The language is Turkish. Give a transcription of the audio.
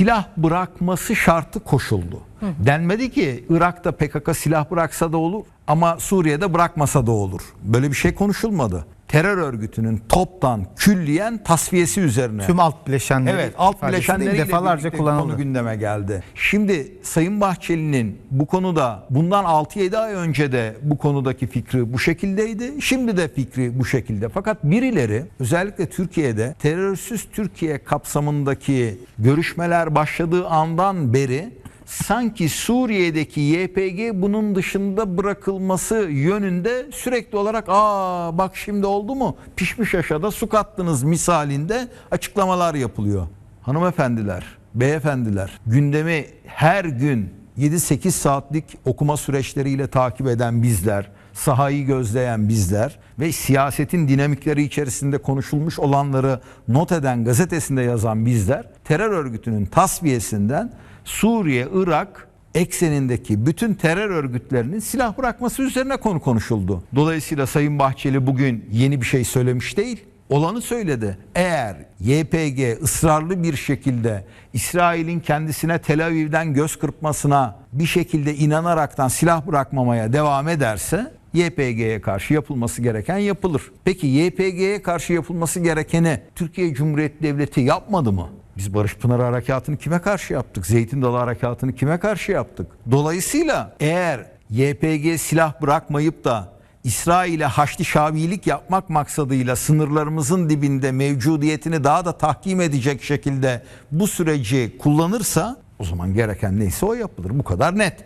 silah bırakması şartı koşuldu. Denmedi ki Irak'ta PKK silah bıraksa da olur ama Suriye'de bırakmasa da olur. Böyle bir şey konuşulmadı. Terör örgütünün toptan külliyen tasfiyesi üzerine. Tüm alt bileşenleri Evet, alt bileşenleriyle defalarca kullanıldı. konu gündeme geldi. Şimdi Sayın Bahçeli'nin bu konuda bundan 6-7 ay önce de bu konudaki fikri bu şekildeydi. Şimdi de fikri bu şekilde. Fakat birileri özellikle Türkiye'de terörsüz Türkiye kapsamındaki görüşmeler başladığı andan beri sanki Suriye'deki YPG bunun dışında bırakılması yönünde sürekli olarak aa bak şimdi oldu mu pişmiş aşağıda su kattınız misalinde açıklamalar yapılıyor. Hanımefendiler, beyefendiler gündemi her gün 7-8 saatlik okuma süreçleriyle takip eden bizler, sahayı gözleyen bizler ve siyasetin dinamikleri içerisinde konuşulmuş olanları not eden gazetesinde yazan bizler terör örgütünün tasfiyesinden Suriye, Irak eksenindeki bütün terör örgütlerinin silah bırakması üzerine konu konuşuldu. Dolayısıyla Sayın Bahçeli bugün yeni bir şey söylemiş değil. Olanı söyledi. Eğer YPG ısrarlı bir şekilde İsrail'in kendisine Tel Aviv'den göz kırpmasına bir şekilde inanaraktan silah bırakmamaya devam ederse YPG'ye karşı yapılması gereken yapılır. Peki YPG'ye karşı yapılması gerekeni Türkiye Cumhuriyeti Devleti yapmadı mı? Biz Barış Pınarı Harekatı'nı kime karşı yaptık? Zeytin Dalı Harekatı'nı kime karşı yaptık? Dolayısıyla eğer YPG silah bırakmayıp da İsrail'e haçlı şavilik yapmak maksadıyla sınırlarımızın dibinde mevcudiyetini daha da tahkim edecek şekilde bu süreci kullanırsa o zaman gereken neyse o yapılır. Bu kadar net.